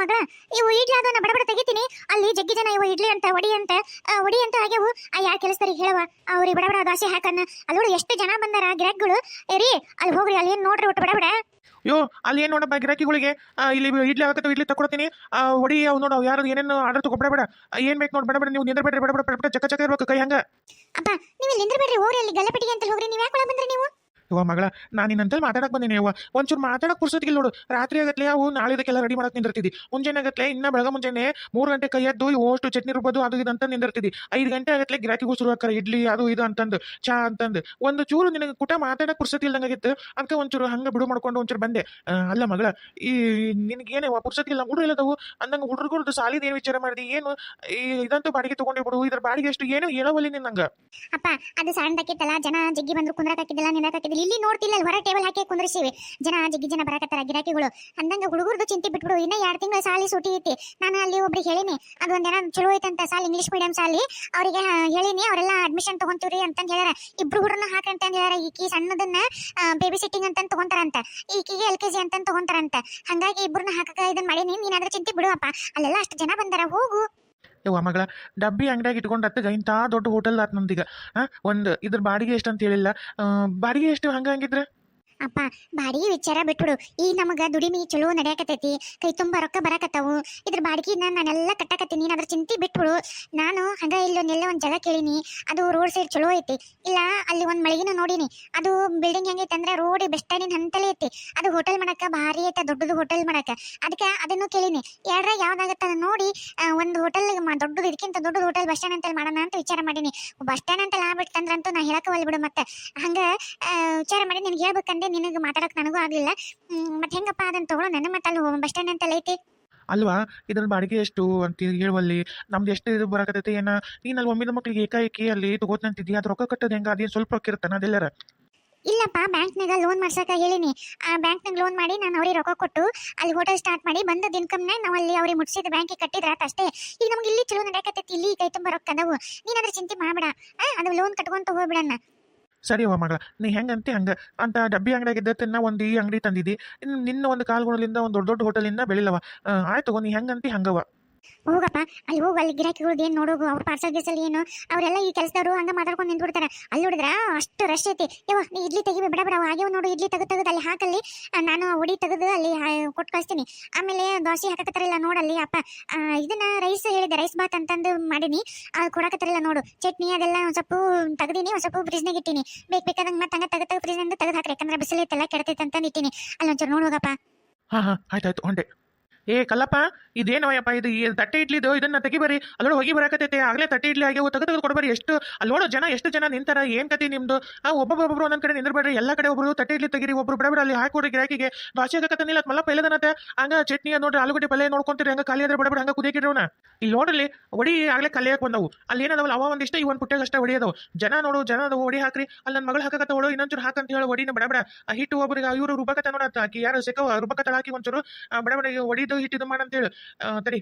ಮಗ ಇವು ಇಡ್ಲಿ ಅದನ್ನ ಬಡಬಡ ಬಡ ತೆಗಿತೀನಿ. ಅಲ್ಲಿ ಜಗ್ಗಿ ಜನ ಇವು ಇಡ್ಲಿ ಅಂತ ಒಡಿ ಅಂತ ಒಡಿ ಅಂತ ಆಗ್ಯಾವು. ಆ ಯಾ ಕೆಲಸದವ್ರಿಗೆ ಹೇಳವ ಅವ್ರಿಗೆ ಬಡಬಡ ದಾಸಿ ಹಾಕನ್ನ. ಅಲ್ಲಿ ನೋಡಿ ಎಷ್ಟು ಜನ ಬಂದಾರ ಗಿರಾಕಿಗಳು. ಏರಿ ರೀ ಅಲ್ಲಿ ಹೋಗ್ರಿ ಅಲ್ಲಿ ಏನ್ ನೋಡ್ರಿ ಒಟ್ಟು ಬಡಬಡ ಅಯ್ಯೋ ಅಲ್ಲಿ ಏನು ನೋಡಪ್ಪ ಗಿರಾಕಿಗಳಿಗೆ? ಇಲ್ಲಿ ಇಡ್ಲಿ ಆಗತ್ತೆ ಇಡ್ಲಿ ತಕೊಡ್ತೀನಿ ಆ, ಒಡಿ ಅವು ನೋಡು ಯಾರು ಏನೇನು ಆರ್ಡರ್ ತಗೊಬೇಡ ಬಡಬಡ ಏನು ಬೇಕು ನೋಡಿ ಬೇಡ ಬೇಡ ನೀವು ನಿಂದ್ರಬೇಡ್ರಿ ಬಡಬೇಡ ಬೇಡ ಬೇಡ ಬೇಡ ಚಕ್ಕ ಚಕ್ಕ ಇರ್ಬೇಕು ಕೈ ಹಂಗ. ಅಪ್ಪ ನೀವು ಇಲ್ಲಿ ನಿಂದ್ರಬೇಡ್ರಿ ಹೋಗ್ರಿ ಅಲ್ಲಿ ಗಲ್ಲಪೆಟ್ಟಿಗೆ ಅಂತ ಹೋಗ್ರಿ ನೀವು ಯಾಕೆ ಬಂದ್ರಿ ನೀವು? ಇವ ಮಗಳ, ನಾನು ನಿನ್ನಂತಲ್ಲಿ ಮಾತಾಡಕ್ ಬಂದೀನಿ ಅವ್ವ ಒಂಚೂರು ಮಾತಾಡಕ್ ಪುರ್ಸೋದಿಲ್ಲ ನೋಡು. ರಾತ್ರಿ ಆಗತ್ಲೆ ಅವು ನಾಳೆದಕ್ಕೆಲ್ಲ ರೆಡಿ ಮಾಡಕ್ ನಿಂದಿರ್ತಿದ್ದಿ. ಮುಂಜಾನೆ ಆಗತ್ಲೆ, ಇನ್ನ ಬೆಳಗ ಮುಂಜಾನೆ ಮೂರು ಗಂಟೆ ಕೈ ಎದ್ದು ಓಷ್ಟು ಚಟ್ನಿ ರುಬ್ಬೋದು ಅದು ಇದಂತ ನಿಂದಿರ್ತಿದ್ದಿ. ಐದು ಗಂಟೆ ಆಗತ್ಲೆ ಗಿರಾಕಿಗೂ ಶುರು ಹಾಕಾರ ಇಡ್ಲಿ ಅದು ಇದು ಅಂತಂದು, ಚಾ ಅಂತಂದು. ಒಂದು ಚೂರು ನಿನಗೆ ಕುಟ ಮಾತಾಡಕ್ ಪುರ್ಸತಿ ಇಲ್ದಂಗಾಗಿತ್ತು ಅದಕ್ಕೆ ಒಂಚೂರು ಹಂಗ ಬಿಡು ಮಾಡ್ಕೊಂಡು ಒಂಚೂರು ಬಂದೆ. ಅಲ್ಲ ಮಗಳ, ಈ ನಿನಗೆ ಪುರ್ಸತಿ ಇಲ್ಲ ಹುಡುಗ ಇಲ್ಲದವು. ಅಂದಂಗ ಹುಡುಗರದ್ದು ಸಾಲಿದ ಏನು ವಿಚಾರ ಮಾಡಿದಿ, ಏನು ಇದಂತೂ ಬಾಡಿಗೆ ತಗೊಂಡಿ ಬಿಡು ಇದ್ರ ಬಾಡಿಗೆ ಎಷ್ಟು ಏನು ಹೇಳವಲ್ಲಿ ನಿನ್ನಂಗ? ಅಪ್ಪ, ಅದು ಸಣ್ಣದಕ್ಕಿತ್ತಲ್ಲ ಜನ ಜಗ್ಗಿ ಬಂದ್ರು ಕುಂದ್ರಕಾಕಿದ್ದಿಲ್ಲ ನಿಂದ್ರಕಾಕಿದ್ದಿಲ್ಲ ಇಲ್ಲಿ ನೋಡ್ತಿಲ್ಲ ಹೊರ ಟೇಬಲ್ ಹಾಕಿ ಕುಂದ್ರಿಸಿವಿ. ಜನ ಜಗ್ಗಿ ಜನ ಬರಕತ್ತಾರ ಗಿರಾಕಿಗಳು. ಅಂದಂಗ ಹುಡುಗರ್ದು ಚಿಂತೆ ಬಿಟ್ಬಿಡು. ಇನ್ನ ಎರಡು ತಿಂಗಳ ಸಾಲಿ ಸೂಟಿ ಐತಿ. ನಾನು ಅಲ್ಲಿ ಒಬ್ರಿಗೆ ಹೇಳಿನಿ, ಅದು ಒಂದೇನ ಚಲೋ ಐತಂತ ಸಾಲಿ ಇಂಗ್ಲಿಷ್ ಮೀಡಿಯಂ ಸಾಲಿ. ಅವರಿಗೆ ಹೇಳಿನಿ, ಅವರೆಲ್ಲ ಅಡ್ಮಿಷನ್ ತಗೊಂತೀರಿ ಅಂತ ಹೇಳ್ಯಾರ. ಇಬ್ರು ಹುಡುಗರನ್ನ ಹಾಕಂತ ಹೇಳ್ಯಾರ. ಈಕಿ ಸಣ್ಣದನ್ನ ಬೇಬಿ ಸಿಟ್ಟಿಂಗ್ ಅಂತ ತಗೊಂತಾರಂತ. ಈಕಿಗೆ ಎಲ್ ಕೆ ಜಿ ಅಂತ ತಗೊಂತಾರಂತ. ಹಂಗಾಗಿ ಇಬ್ರನ್ನ ಹಾಕಕ ಇದನ್ನ ಮಾಡೀನಿ. ನೀನಾದ್ರೂ ಚಿಂತೆ ಬಿಡುವಪ್ಪ. ಅಲ್ಲೆಲ್ಲ ಅಷ್ಟು ಜನ ಬಂದಾರ, ಹೋಗು. ಯವ್ವ ಮಗಳ, ಡಬ್ಬಿ ಅಂಗಡಿಯಾಗ ಇಟ್ಕೊಂಡು ಅತ್ತಗ ಇಂಥ ದೊಡ್ಡ ಹೋಟೆಲ್ ಆತ್ ನಮ್ದೀಗ. ಆ, ಒಂದು ಇದ್ರ ಬಾಡಿಗೆ ಎಷ್ಟು ಅಂತ ಹೇಳಿಲ್ಲ. ಬಾಡಿಗೆ ಎಷ್ಟು ಹಂಗೆ ಹಂಗಿದ್ರೆ? ಅಪ್ಪ, ಬಾಡಿಗೆ ವಿಚಾರ ಬಿಟ್ಬಿಡು. ಈ ನಮಗೆ ದುಡಿಮೆ ಚಲೋ ನಡೆಯಕತ್ತೈತಿ. ಕೈ ತುಂಬ ರೊಕ್ಕ ಬರಕತ್ತಾವು. ಇದ್ರ ಬಾಡಿಗೆನ ನಾನೆಲ್ಲ ಕಟ್ಟಕತ್ತೀನಿ. ಅದ್ರ ಚಿಂತೆ ಬಿಟ್ಬಿಡು. ನಾನು ಹಂಗ ಇಲ್ಲೊಂದೆಲ್ಲ ಒಂದು ಜಾಗ ಕೇಳಿನಿ. ಅದು ರೋಡ್ ಸೈಡ್ ಚಲೋ ಐತಿ. ಇಲ್ಲ, ಅಲ್ಲಿ ಒಂದು ಮಳಿಗೆನ ನೋಡೀನಿ. ಅದು ಬಿಲ್ಡಿಂಗ್ ಹೆಂಗೈತೆ ಅಂದ್ರೆ ರೋಡ್ ಬೆಸ್ಟ್ ನಿನ್ನ ಹಂತಲೇ ಐತಿ. ಅದು ಹೋಟೆಲ್ ಮಾಡಕ ಭಾರಿ ಐತೆ, ದೊಡ್ಡದು ಹೋಟೆಲ್ ಮಾಡಕ. ಅದಕ್ಕೆ ಅದನ್ನು ಕೇಳಿನಿ. ಎರಡ್ರಾಗ ಯಾವ್ದಾಗತ್ತ ನೋಡಿ ಒಂದು ಹೋಟೆಲ್ ದೊಡ್ಡದು, ಇದಕ್ಕಿಂತ ದೊಡ್ಡದು ಹೋಟೆಲ್ ಬಸ್ ಸ್ಟ್ಯಾಂಡ್ ಅಂತ ಮಾಡೋಣ ಅಂತ ವಿಚಾರ ಮಾಡೀನಿ. ಬಸ್ ಸ್ಟ್ಯಾಂಡ್ ಅಂತ ಆಗ್ಬಿಡ್ತಂದ್ರಂತೂ ನಾ ಹೇಳಕ್ಕೆ ಬಿಡು ಮತ್ತೆ. ಹಂಗ ವಿಚಾರ ಮಾಡಿ ನಿನ್ಗೆ ಹೇಳ್ಬೇಕಂದೆ ನಿನಗೆ ಮಾತಾಡಕ್ ನನಗೂ ಆಗ್ಲಿಲ್ಲ. ಮತ್ತೆ ಹೆಂಗಪ್ಪ ಅದನ್ನ ತಗೊಳ್ಳೋ ನನ್ನ ಮತ್ತೆ ಅಲ್ಲಿ ಬಸ್ ಸ್ಟ್ಯಾಂಡ್ ಅಂತ ಐತಿ. ಅಲ್ವಾ? ಇದ್ರ ಬಾಡಿಗೆ ಎಷ್ಟು ಅಂತ ಹೇಳುವಲ್ಲಿ ನಮ್ದು ಎಷ್ಟು ಇದು ಬರಕತ್ತೈತಿ ಏನ? ನೀನ್ ಅಲ್ಲಿ ಒಮ್ಮಿದ ಮಕ್ಳಿಗೆ ಏಕಾಏಕಿ ಅಲ್ಲಿ ತಗೋತಂತಿದ್ದಿ ಅದ್ ರೊಕ್ಕ ಕಟ್ಟೋದು ಹೆಂಗ? ಅದೇನ್ ಸ್ವಲ್ಪ ರೊಕ್ಕ ಇರ್ತಾನ ಅದೆಲ್ಲರ? ಇಲ್ಲಪ್ಪ ಬ್ಯಾಂಕ್ನಾಗ ಲೋನ್ ಮಾಡ್ಸಕ ಹೇಳಿನಿ. ಆ ಬ್ಯಾಂಕ್ನಾಗ ಲೋನ್ ಮಾಡಿ ನಾನು ಅವ್ರಿಗೆ ರೊಕ್ಕ ಕೊಟ್ಟು ಅಲ್ಲಿ ಹೋಟೆಲ್ ಸ್ಟಾರ್ಟ್ ಮಾಡಿ ಬಂದದ ಇನ್ಕಮ್ನ ನಾವು ಅಲ್ಲಿ ಅವ್ರಿಗೆ ಮುಟ್ಸಿದ ಬ್ಯಾಂಕಿಗೆ ಕಟ್ಟಿದ್ರ ಆತ್ ಅಷ್ಟೇ. ಈಗ ನಮ್ಗೆ ಇಲ್ಲಿ ಚಲೋ ನಡೆಯಕತ್ತೈತಿ ಇಲ್ಲಿ ಕೈ ತುಂಬ ರೊಕ್ಕ ಅದಾವು. ನೀನ್ ಅದ್ರ ಚಿಂತೆ ಮಾಡಬೇಡ. ಅದು ಲೋನ್ ಕಟ್ಕೊಂತ ಹೋಗ್ಬಿಡಣ್ಣ. ಸರಿ ಮಗಳ, ನೀ ಹೆಂಗಂತಿ ಹಂಗ? ಅಂತ ಡಬ್ಬಿ ಅಂಗಡಿಯಾಗಿದ್ದ ತಿನ್ನ ಒಂದು ಈ ಅಂಗಡಿ ತಂದಿದ್ದಿ ನಿನ್ನ ಒಂದು ಕಾಲ್ಗುಣಲಿಂದ ಒಂದು ದೊಡ್ಡ ದೊಡ್ಡ ಹೋಟೆಲಿಂದ ಬೆಳಿಲವ ಆಯ್ತು ನೀ ಹೆಂಗಂತಿ ಹಂಗವ ಹೋಗಪ್ಪ, ಅಲ್ಲಿ ಹೋಗು, ಅಲ್ಲಿ ಗಿರಾಕಿಗಳ್ದು ಏನು ನೋಡೋಗು, ಅವ್ರ ಪಾರ್ಸಲ್ ಗೀಸಲ್ ಏನು, ಅವರೆಲ್ಲ ಈ ಕೆಲಸದವರು ಹಂಗ ಮಾತಾಡ್ಕೊಂಡು ನಿಂತ್ಬಿಡ್ತಾರೆ. ಅಲ್ಲಿ ನೋಡಿದ್ರ ಅಷ್ಟು ರಶ್ ಐತಿ. ಯವ್ವ, ನೀ ಇಡ್ಲಿ ತೆಗಿ ಬಿಡ ಬಿಡ ಹಾಗೆ ನೋಡು, ಇಡ್ಲಿ ತೆಗೆದು ತೆಗೆದು, ಅಲ್ಲಿ ಹಾಕಲ್ಲಿ. ನಾನು ಉಡಿ ತೆಗೆದು ಅಲ್ಲಿ ಕೊಟ್ಟು ಕಳಿಸ್ತೀನಿ. ಆಮೇಲೆ ದೋಸೆ ಹಾಕತ್ತಾರಲ್ಲ ನೋಡಲ್ಲಿ, ಅಪ್ಪ. ಇದನ್ನ ರೈಸ್ ಹೇಳಿದೆ ರೈಸ್ ಬಾತ್ ಅಂತಂದು ಮಾಡೀನಿ. ಅದು ಕೊಡಕತ್ತಾರಿಲ್ಲ ನೋಡು. ಚಟ್ನಿ ಅದೆಲ್ಲ ಒಂದು ಸ್ವಲ್ಪ ತೆಗ್ದೀನಿ, ಒಂದು ಸ್ವಲ್ಪ ಫ್ರಿಜ್ನಾಗ ಇಟ್ಟಿನಿ. ಬೇಕು, ಬೇಕಾದಂಗೆ ಮತ್ತೆ ಹಂಗೆ ತೆಗೆದು ತೆಗೆದು ಫ್ರಿಜ್ನಿಂದ ತೆಗೆದು ಹಾಕ್ರಿ. ಯಾಕಂದ್ರೆ ಬಿಸಿಲೈತೆಲ್ಲ ಕೆಡತೈತೆ ಅಂತಂದು ಇಟ್ಟಿನಿ. ಅಲ್ಲಿ ಒಂಚೂರು ನೋಡುವಾಗಪ್ಪ ಹಾ ಹಾ, ಆಯ್ತು ಹೊಂಡೆ ಏ, ಕಲ್ಲಪ್ಪ ಇದೇನವಯ್ಯಪ್ಪ ಇದು ಈ ತಟ್ಟೆ ಇಡ್ಲಿದು ಇದನ್ನ ತೆಗಿಬರಿ ಅಲ್ಲೋಡ ಹೋಗಿ ಬರಕತೈತೆ ಆಗ್ಲೇ ತಟ್ಟೆ ಇಡ್ಲಿ ಆಗ್ಯಾವು, ತೆಗೆದು ತೆಗೆದು ಕೊಡಬರಿ ಎಷ್ಟು ಅಲ್ಲಿ ನೋಡು ಜನ, ಎಷ್ಟು ಜನ ನಿಂತಾರ, ಏನ್ ಕತಿ ನಿಮ್ದು? ಆ, ಒಬ್ಬೊಬ್ಬೊಬ್ರು ಒಂದೊಂದ್ ಕಡೆ ನಿಂದಿರ್ಬೇಡ್ರಿ. ಎಲ್ಲ ಕಡೆ ಒಬ್ಬರು ತಟ್ಟೆ ಇಡ್ಲಿ ತೆಗಿರಿ, ಒಬ್ರು ಬಿಡಬೇಡ ಅಲ್ಲಿ ಹಾಕೊಡ್ರಿ ಗಿರಾಕಿಗೆ. ಭಾಷೆ ಆಗತ್ತನಿಲ್ಲ ಮಲ್ಲಪ್ಪ ಎಲ್ಲದನತ್ತೆ ಹಂಗ ಚಟ್ನಿ ನೋಡ್ರಿ, ಆಲೂಗಡ್ಡೆ ಪಲ್ಯ ನೋಡ್ಕೊಂತೀರಿ, ಹಂಗ ಖಾಲಿ ಆದ್ರೆ ಬಿಡಬೇಡ ಬಿಡ ಹಂಗ ಕುದಿಯಕಿಡ್ರವನ ಇಲ್ಲಿ ನೋಡ್ರಿ ಒಡಿ ಆಗ್ಲೇ ಕಲಿಯಕ್ ಬಂದವು. ಅಲ್ಲಿ ಏನದವಲ್ಲ, ಅವ ಒಂದಿಷ್ಟ ಈ ಒಂದ್ ಪುಟ್ಟಾಗ ಅಷ್ಟೇ ಹೊಡಿ ಜನ ನೋಡು, ಜನ ಅದು ಒಡಿ ಹಾಕ್ರಿ. ಅಲ್ಲಿ ನನ್ನ ಮಗಳು ಹಾಕಕತ್ತ ಒಳು ಇನ್ನೊಂಚೂರು ಹಾಕಂತ ಹೇಳಿ ಒಡಿನ ಬಡ ಹಿಟ್ಟು ಒಬ್ಬರಿಗೆ ಇವರು ರೂಪಕತ್ತ ನೋಡತ್ತ ಆಕಿ ಯಾರು ಸಿಕ್ಕವ ರುಬಕತ್ತ ಹಾಕಿ ಒಂಚೂರು ಬಡಬಡ ಒಡಿದು ಹಿಟ್ಟಿದು ಮಾಡಂತೇಳಿ ತಡಿ,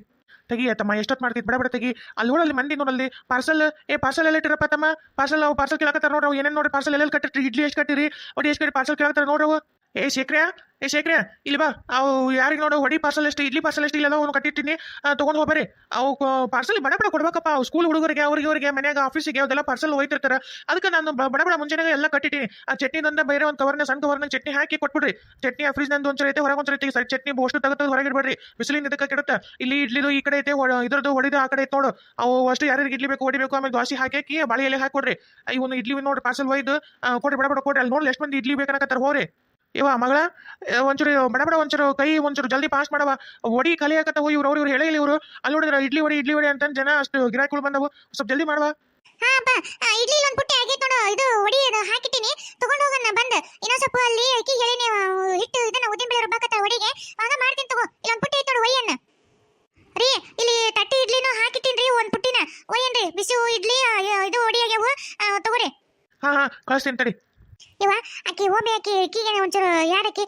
ತೆಗಿ ತಮ್ಮ ಎಷ್ಟೊತ್ತು ಮಾಡ್ತಿದ್ ಬಡ ಬಡ, ತೆಗಿ. ಅಲ್ಲಿ ನೋಡಲ್ಲಿ, ಮಂದಿ ನೋಡಲ್ಲಿ ಪಾರ್ಸಲ್ ಏ ಪಾರ್ಸಲ್ ಎಲ್ಲ ಇಟ್ಟಿರಪ್ಪ ತಮ್ಮ ಪಾರ್ಸಲ್ ಅವು ಪಾರ್ಸಲ್ ಕೇಳಕತ್ತಾರ ನೋಡ್ರಿ ಏನೇನು ನೋಡಿ ಪಾರ್ಸಲ್ ಎಲ್ಲೆಲ್ಲಿ ಕಟ್ಟಿರಿ ಇಡ್ಲಿ ಎಷ್ಟು ಕಟ್ಟಿರಿ? ಒಟ್ಟು ಎಷ್ಟು ಕಟ್ಟಿ ಪಾರ್ಸಲ್ ಕೇಳಕತ್ತಾರ ನೋಡ್ರವು ಏ ಶೇಖ್ರ್ಯಾ ಏ ಶೇಖ್ರ್ಯಾ, ಇಲ್ಲಿ ಬಾ. ಅವು ಯಾರಿಗೆ ನೋಡು, ಹೊಡಿ ಪಾರ್ಸಲ್ ಎಷ್ಟು ಇಡ್ಲಿ ಪಾರ್ಸಲ್ ಎಷ್ಟು ಇಲ್ಲ ಅವ್ನು ಕಟ್ಟಿಟ್ಟಿನಿ. ತೊಗೊಂಡು ಹೋಗ್ಬರಿ ಅವು ಪಾರ್ಸಲ್ ಬಡ ಬಡ ಕೊಡ್ಬೇಕಪ್ಪ. ಅವು ಸ್ಕೂಲ್ ಹುಡುಗರಿಗೆ, ಅವ್ರಿಗೆ ಅವ್ರಿಗೆ ಮನ್ಯಾಗ ಆಫೀಸಿಗೆ ಅದೆಲ್ಲ ಪಾರ್ಸಲ್ ಹೋಯ್ತಿರ್ತಾರೆ. ಅದಕ್ಕೆ ನಾನು ಬಡ ಬಡ ಮುಂಜಾನೆ ಎಲ್ಲ ಕಟ್ಟಿಟ್ಟಿನಿ. ಆ ಚಟ್ನಿದಂದ ಬೇರೆ ಒಂದು ಕವರ್ನ ಸಣ್ಣ ಕವರ್ನ ಚಟ್ನಿ ಹಾಕಿ ಕೊಟ್ಬಿಡ್ರಿ. ಚಟ್ನಿ ಆ ಫ್ರಿಜ್ ನಂದು ಐತೆ, ಹೊರಗೆ ಒಂಚೂರು ಐತೆ. ಸರಿ ಚಟ್ನಿ ಬೋಸ್ಟ್ ತೆಗೆದು ಹೊರಗೆ ಇಡ್ಬೇಡ್ರಿ. ಬಿಸಿಲಿನ ಇದಕ್ಕೆ ಕೆಡುತ್ತೆ. ಇಲ್ಲಿ ಇಡ್ಲಿದು ಈ ಕಡೆ ಐತೆ ಇದ್ರದ್ದು ಹೊಡಿದು ಆ ಕಡೆ ಐತೆ ನೋಡು. ಅವು ಅಷ್ಟು ಯಾರಿಗೆ ಇಡ್ಲಿ ಬೇಕು ಹೊಡಿಬೇಕು ಆಮೇಲೆ ದೋಸೆ ಹಾಕಿ ಬಾಳೆ ಎಲೆ ಹಾಕಿ ಕೊಡ್ರಿ ಇವನು ಇಡ್ಲಿ ನೋಡಿ ಪಾರ್ಸಲ್ ಒಯ್ದು ಕೊಡ್ರಿ, ಬಡ ಬಡ ಕೊಡ್ರಿ. ಅಲ್ಲಿ ನೋಡಿ ಎಷ್ಟು ಮಂದಿ ಇಡ್ಲಿ ಬೇಕನ್ನಕತ್ತಾರ ಹೋರಿ ಇವ ಮಗಳ ಒಂಚೂರು ಬಡ ಬಡ ಒಂಚೂರು ಕೈ ಒಂಚೂರು ಜಲ್ದಿ ಪಾಸ್ ಮಾಡವ. ಒಡಿ ಕಲಿ ಹಾಕತ್ತವ ಇವ್ರು ಅವ್ರು ಇವ್ರು ಹೇಳಿ ಇವರು. ಅಲ್ಲಿ ನೋಡಿದ್ರ ಇಡ್ಲಿ ಹೊಡಿ ಇಡ್ಲಿ ಹೊಡಿ ಅಂತ ಜನ ಅಷ್ಟು ಗಿರಾಕಿಗಳು ಬಂದವು. ಸ್ವಲ್ಪ ಜಲ್ದಿ ಮಾಡುವ. ಹಾ ಅಪ್ಪ ಇಡ್ಲಿ ಒಂದು ಪುಟ್ಟಿ ಆಗೈತೆ ನೋಡು ಇದು ಒಡಿ ಇದು ಹಾಕಿಟ್ಟಿನಿ. ತಗೊಂಡು ಹೋಗೋಣ ಬಂದ. ಇನ್ನೊಂದ್ ಸ್ವಲ್ಪ ಅಲ್ಲಿ ಅಕ್ಕಿ ಹೇಳಿನಿ ಹಿಟ್ಟು ಇದನ್ನ ಉದ್ದಿನ ಬೇಳೆ ರುಬ್ಬಾಕತ್ತ ಒಡಿಗೆ ಹಂಗ ಮಾಡ್ತೀನಿ ತಗೋ. ಇಲ್ಲೊಂದ್ ಪುಟ್ಟಿ ಐತೆ ನೋಡು ಒಯ್ಯಣ್ಣ ರೀ ಇಲ್ಲಿ ತಟ್ಟಿ ಇಡ್ಲಿನೂ ಹಾಕಿಟ್ಟಿನ್ರಿ ಒಂದ್ ಪುಟ್ಟಿನ. ಒಯ್ಯನ್ರಿ ಬಿಸಿ ಇಡ್ಲಿ ಇದು ಒಡಿ ಆಗ್ಯಾವ. ತಗೋರಿ. ಹಾ ಹಾ ಕಳಿಸ್ತೀನಿ ತಡಿ. ಇವ? ಆಕಿ ಹೋಗಿ ಆಕಿ ಇಕ್ಕಿಗೆ ಒಂಚೂರು ಯಾಡಕ್ಕಿ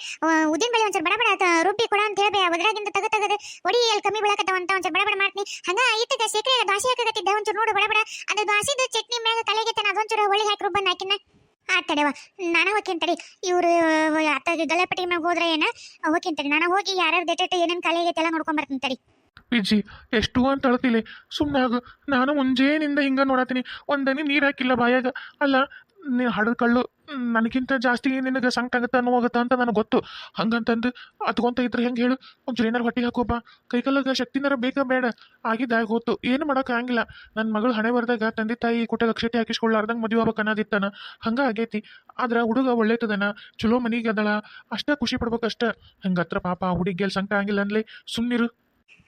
ಉದ್ದಿನ ಬೇಳೆ ಒಂಚೂರು ಬಡ ಬಡ ರುಬ್ಬಿ ಕೊಡ ಅಂತ ಹೇಳ್ಬೇ ಅದ್ರಾಗಿಂದ ತಗ ತಗದು ಒಡಿ ಎಲ್ಲಿ ಕಮ್ಮಿ ಬೀಳಕತ್ತವ ಅಂತ ಒಂಚೂರು ಬಡಬಡ ಬಡ ಮಾಡ್ತೀನಿ. ಹಂಗ ಇತ್ತಗ ಸೇಕ್ರೆ ದಾಸಿ ಹಾಕಕತ್ತಿದ್ದೆ, ಒಂಚೂರು ನೋಡು ಬಡಬಡ. ಬಡ ಅದು ದಾಸಿದು ಚಟ್ನಿ ಮ್ಯಾಗ ತನ ಅದೊಂಚೂರು ಒಳ್ಳೆ ಹಾಕಿ ರುಬ್ಬನ್ ಹಾಕಿನ ಆ ತಡೆವ ನಾನು ಹೋಗ್ತೀನಿ ತಡಿ. ಇವ್ರು ಅತ್ತ ಗಲ್ಲಪಟ್ಟಿ ಮ್ಯಾಗ ಹೋದ್ರೆ ಏನ? ಹೋಕಿನ ತಡಿ. ನಾನು ಹೋಗಿ ಯಾರ್ಯಾರು ಡೇಟೆಟ್ ಏನೇನು ಖಾಲಿ ಆಗೈತೆ ಎಲ್ಲ ನೋಡ್ಕೊಂಡ್ ಬರ್ತೀನಿ ತಡಿ. ವಿಜ್ಜಿ ಎಷ್ಟು ಅಂತ ಅಳ್ತಿಲೆ? ಸುಮ್ಮನಾಗ ನಾನು ಮುಂಜೇನಿಂದ ಹಿಂಗ ನೋಡತ್ತೀನಿ ಒಂದನಿ ನೀರು ಹಾಕಿಲ್ಲ ಬಾಯಾಗ. ಅಲ್ಲ ನೀ ಹಡದ ಕಳ್ಳು ನನಗಿಂತ ಜಾಸ್ತಿ ನಿನಗೆ ಸಂಕಟ ಆಗುತ್ತೆ ನೋವಾಗತ್ತ ಅಂತ ನನಗೆ ಗೊತ್ತು. ಹಂಗಂತಂದು ಅದ್ಕೊಂತ ಇದ್ರೆ ಹೆಂಗೆ ಹೇಳು? ಒಂಚೂರು ಏನಾರು ಹೊಟ್ಟಿಗೆ ಹಾಕೋಬ ಕೈಕಾಲಾಗ ಶಕ್ತಿನಾರ ಬೇಕಾ ಬೇಡ. ಆಗಿದ್ದಾಗ ಹೋತು. ಏನು ಮಾಡೋಕೆ ಆಗಿಲ್ಲ ನನ್ನ ಮಗಳು ಹಣೆ ಬರೆದಾಗ ತಂದೆ ತಾಯಿ ಕೊಟ್ಟ ಅಕ್ಷತೆ ಹಾಕಿಸ್ಕೊಳ್ಳಾರ್ದಂಗೆ ಮದುವೆ ಆಗ್ಬೇಕು ಅನ್ನೋದಿತ್ತನ. ಹಂಗೆ ಆಗೈತಿ. ಆದ್ರೆ ಹುಡುಗ ಒಳ್ಳೇತದನ. ಚಲೋ ಮನೆಗೆ ಅದಳ. ಅಷ್ಟೇ ಖುಷಿ ಪಡ್ಬೇಕಷ್ಟ ಹಂಗತ್ರ ಪಾಪ ಹುಡುಗಿಯಲ್ಲಿ ಸಂಕಟ ಆಗಿಲ್ಲ ಅನ್ಲಿ. ಸುಮ್ಮನಿರು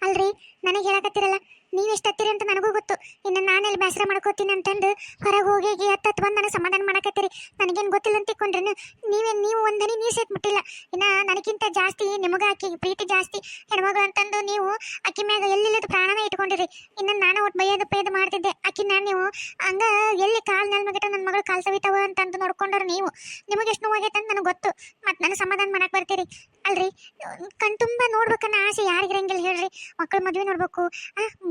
ಅಲ್ರಿ, ನನಗೆ ಹೇಳಕತ್ತಿರಲ್ಲ ನೀವು ಎಷ್ಟು ಹತ್ತಿರಿ ಅಂತ ನನಗೂ ಗೊತ್ತು. ಇನ್ನು ನಾನೆಲ್ಲಿ ಬೇಸರ ಮಾಡ್ಕೋತೀನಿ ಅಂತಂದು ಹೊರಗೆ ಹೋಗಿ ಹತ್ತತ್ತು ಬಂದು ನನಗೆ ಸಮಾಧಾನ ಮಾಡಕತ್ತೀರಿ. ನನಗೇನು ಗೊತ್ತಿಲ್ಲ ಅಂತ ತಿಕ್ಕೊಂಡ್ರೇನು ನೀವೇನು, ನೀವು ಒಂದನಿ ನೀವು ಸೇತ್ ಮುಟ್ಟಿಲ್ಲ ಇನ್ನು ನನಗಿಂತ ಜಾಸ್ತಿ ನಿಮಗೆ ಆಕಿ, ಪ್ರೀತಿ ಜಾಸ್ತಿ. ಹೆಣ್ಮಗಳು ಅಂತಂದು ನೀವು ಆಕಿ ಮ್ಯಾಗ ಎಲ್ಲಿಲ್ಲದ ಪ್ರಾಣವೇ ಇಟ್ಕೊಂಡಿರಿ. ಇನ್ನು ನಾನು ಒಟ್ಟು ಬೈಯೋದು ಪೇದು ಮಾಡ್ತಿದ್ದೆ. ಆಕಿನ ನೀವು, ಹಂಗ ಎಲ್ಲಿ ಕಾಲು ನೆಲ ಮಗಟ ನನ್ನ ಮಗಳು ಕಾಲು ಸವಿತಾವ ಅಂತಂದು ನೋಡ್ಕೊಂಡ್ರೆ ನೀವು. ನಿಮಗೆ ಎಷ್ಟು ನೋವಾಗೈತೆ ಅಂತ ನನಗೆ ಗೊತ್ತು. ಮತ್ತು ನನಗೆ ಸಮಾಧಾನ ಮಾಡಕ್ಕೆ ಬರ್ತೀರಿ. ಅಲ್ರಿ, ಕಣ್ ತುಂಬ ನೋಡ್ಬೇಕನ್ನ ಆಸೆ ಯಾರಿಗಿರಂಗಿಲ್ಲ ಹೇಳ್ರಿ. ಮಕ್ಕಳ ಮದುವೆ ನೋಡ್ಬೇಕು.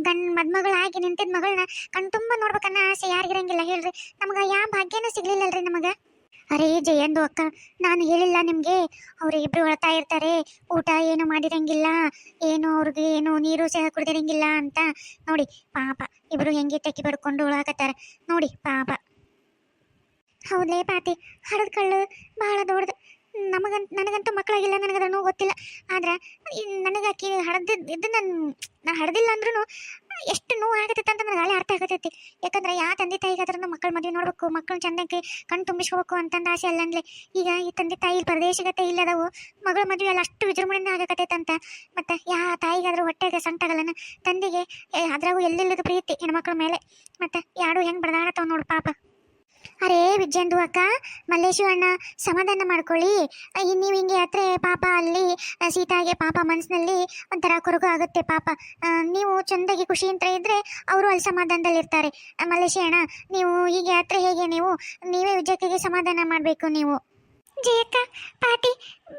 ಗಂಡ್ ಮದ್ಮಗಳಾಗಿ ನಿಂತಿದ್ ಮಗಳನ್ನ ಕಣ್ ತುಂಬಾ ನೋಡ್ಬೇಕನ್ನ ಆಸೆ ಯಾರಿಗಿರಂಗಿಲ್ಲ ಹೇಳ್ರಿ. ನಮ್ಗ ಯಾವ ಭಾಗ್ಯನೂ ಸಿಗ್ಲಿಲ್ಲಲ್ರಿ ನಮಗ. ಅರೇ ಜಯಂದು ಅಕ್ಕ, ನಾನು ಹೇಳಿಲ್ಲ ನಿಮ್ಗೆ. ಅವ್ರು ಇಬ್ರು ಅಳ್ತಾ ಇರ್ತಾರೆ. ಊಟ ಏನು ಮಾಡಿರಂಗಿಲ್ಲ. ಏನು ಅವ್ರಿಗೆ ಏನು ನೀರು ಸಹ ಕುಡ್ದಿರಂಗಿಲ್ಲ ಅಂತ. ನೋಡಿ, ಪಾಪ, ಇಬ್ರು ಹೆಂಗೆ ತೆಕ್ಕಿ ಬಡ್ಕೊಂಡು ಉಳಾಕತ್ತಾರ. ನೋಡಿ, ಪಾಪ. ಹೌದ್ಲೇ ಪಾತಿ ಹಡದ ಕಳ್ಳು ಬಹಳ ದೊಡ್ಡದು. ನಮಗಂತ, ನನಗಂತೂ ಮಕ್ಕಳಾಗಿಲ್ಲ ನನಗದನ್ನು ಗೊತ್ತಿಲ್ಲ. ಆದ್ರೆ ನನಗೆ ಆಕಿ ಹಡ್ದಿದ್ದು ಇದನ್ನು ನಾನು ಹಡ್ದಿಲ್ಲ ಅಂದ್ರೂ ಎಷ್ಟು ನೋವು ಆಗತೈತೆ ಅಂತ ನನಗೆ ಅಲ್ಲಿ ಅರ್ಥ ಆಗತೈತಿ ಯಾಕಂದ್ರೆ ಯಾವ ತಂದೆ ತಾಯಿಗಾದ್ರೂ ಮಕ್ಕಳ ಮದುವೆ ನೋಡ್ಬೇಕು, ಮಕ್ಕಳು ಚಂದಕ್ಕೆ ಕಣ್ಣು ತುಂಬಿಸ್ಕೋಬೇಕು ಅಂತಂದು ಆಸೆ ಅಲ್ಲಂದ್ಲೆ ಈಗ ಈ ತಂದೆ ತಾಯಿ ಪ್ರದೇಶಗತೆ ಇಲ್ಲದವು, ಮಗಳ ಮದುವೆ ಅಲ್ಲಿ ಅಷ್ಟು ವಿಜೃಂಭಣೆಯಿಂದ ಆಗಕತ್ತೈತಂತ ಮತ್ತೆ ಯಾವ ತಾಯಿಗಾದ್ರೂ ಹೊಟ್ಟೆಗೆ ಸಂಟಾಗಲ್ಲ ತಂದೆಗೆ ಅದ್ರಾಗೂ ಎಲ್ಲಿಲ್ಲದ ಪ್ರೀತಿ ಹೆಣ್ಮಕ್ಳ ಮೇಲೆ. ಮತ್ತೆ, ಯಾರು ಹೆಂಗೆ ಬಡದಾಡತ್ತವ ನೋಡು ಪಾಪ. ಅರೇ ವಿಜಯಂದು ಅಕ್ಕ, ಮಲ್ಲೇಶು ಅಣ್ಣ, ಸಮಾಧಾನ ಮಾಡ್ಕೊಳ್ಳಿ. ನೀವು ಹಿಂಗೆ ಯಾತ್ರೆ ಪಾಪ ಅಲ್ಲಿ ಸೀತಾಗೆ ಪಾಪ ಮನಸ್ಸಿನಲ್ಲಿ ಒಂಥರ ಕೊರಗು ಆಗುತ್ತೆ ಪಾಪ. ನೀವು ಚಂದಾಗಿ ಖುಷಿಯಿಂದ ಇದ್ದರೆ ಅವರು ಅಲ್ಲಿ ಸಮಾಧಾನದಲ್ಲಿರ್ತಾರೆ ಮಲ್ಲೇಶು ಅಣ್ಣ, ನೀವು ಹೀಗೆ ಯಾತ್ರೆ ಹೇಗೆ ನೀವು, ನೀವೇ ವಿಜಯಕ್ಕೆ ಸಮಾಧಾನ ಮಾಡಬೇಕು ನೀವು. ಜಯಕ್ಕ ಪಾಟಿ,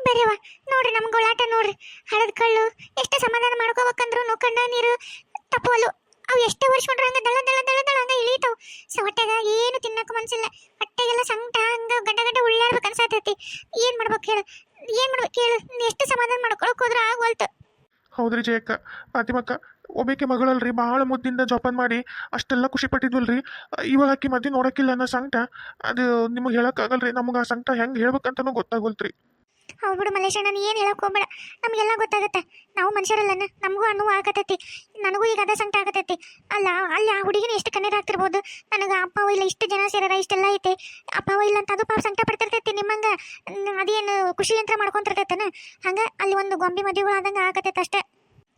ಬರೆವ ನೋಡ್ರಿ ನಮ್ಗೆ ಗೋಳಾಟ ನೋಡ್ರಿ. ಹಳದ ಕಳ್ಳು, ಎಷ್ಟು ಸಮಾಧಾನ ಮಾಡ್ಕೋಬೇಕಂದ್ರು ಕಣ್ಣ ನೀರು ತಪ್ಪೋಲು. ಅವು ಎಷ್ಟೇ ವರ್ಷಕೊಂಡ್ರೆ ಹಂಗ ದಳ ದಳ ದಳ ದಳ ಹಂಗ ಇಳಿತಾವ್. ಸೊ ಹೊಟ್ಟೆಗ ಏನು ತಿನ್ನಕ್ ಮನ್ಸಿಲ್ಲ. ಹೊಟ್ಟೆಗೆಲ್ಲ ಸಂಕಟ, ಹಂಗ ಗಡ್ಡ ಗಡ್ಡ ಉಳ್ಳಾಡ್ಬೇಕು ಅನ್ಸತೈತಿ. ಏನ್ ಮಾಡ್ಬೇಕು ಹೇಳು ಏನ್ ಮಾಡ್ಬೇಕು ಹೇಳು ಎಷ್ಟು ಸಮಾಧಾನ ಮಾಡ್ಕೊಳಕ್ ಹೋದ್ರ ಆಗ್ವಲ್ತು ಹೌದ್ರಿ ಜಯಕ್ಕ. ಫಾತಿಮಕ್ಕ ಒಬ್ಬಾಕಿ ಮಗಳಲ್ರಿ, ಭಾಳ ಮುದ್ದಿಂದ ಜೋಪಾನ ಮಾಡಿ ಅಷ್ಟೆಲ್ಲ ಖುಷಿ ಪಟ್ಟಿದ್ವಲ್ರಿ. ಇವಾಗ ಆಕಿ ಮದ್ವೆ ನೋಡಕ್ಕಿಲ್ಲ ಅನ್ನೋ ಸಂಕಟ. ಅದು ನಿಮಗೆ ಹೇಳಕ್ಕಾಗಲ್ರಿ. ನಮಗೆ ಆ ಸಂಕಟ ಹೆಂಗೆ ಹೇಳ್ಬೇಕಂತನೂ ಗೊತ್ತಾಗಲ್ತ್ರಿ. ಹೌದು ಬಿಡು ಮಲೇಶ ನಾನು ಏನು ಹೇಳಕ್ ಹೋಗ್ಬೇಡ. ನಮಗೆಲ್ಲ ಗೊತ್ತಾಗುತ್ತೆ. ನಾವು ಮನುಷ್ಯರಲ್ಲನ, ನಮಗೂ ಅನ್ನುವ ಆಗತೈತಿ. ನನಗೂ ಈಗ ಅದೇ ಸಂಕಟ ಆಗತೈತಿ. ಅಲ್ಲ, ಅಲ್ಲಿ ಆ ಹುಡುಗಿನ ಎಷ್ಟು ಕಣ್ಣೀರ್ ಆಗ್ತಿರ್ಬೋದು ನನಗೆ ಅಪ್ಪ ಅವ್ವ ಇಲ್ಲ, ಇಷ್ಟು ಜನ ಸೇರಾರ, ಇಷ್ಟೆಲ್ಲ ಐತೆ. ಅಪ್ಪ ಅವ್ವ ಇಲ್ಲ ಅಂತ ಅದು ಪಾಪ ಸಂಕಟ ಪಡ್ತಿರ್ತೈತಿ ನಿಮ್ಮಂಗ. ಅದೇನು ಖುಷಿ ಯಂತ್ರ ಮಾಡ್ಕೊಂತಿರ್ತೈತನ? ಹಂಗೆ ಅಲ್ಲಿ ಒಂದು ಗೊಂಬೆ ಮದುವೆಗಳು ಆದಂಗ ಆಗತೈತೆ ಅಷ್ಟೇ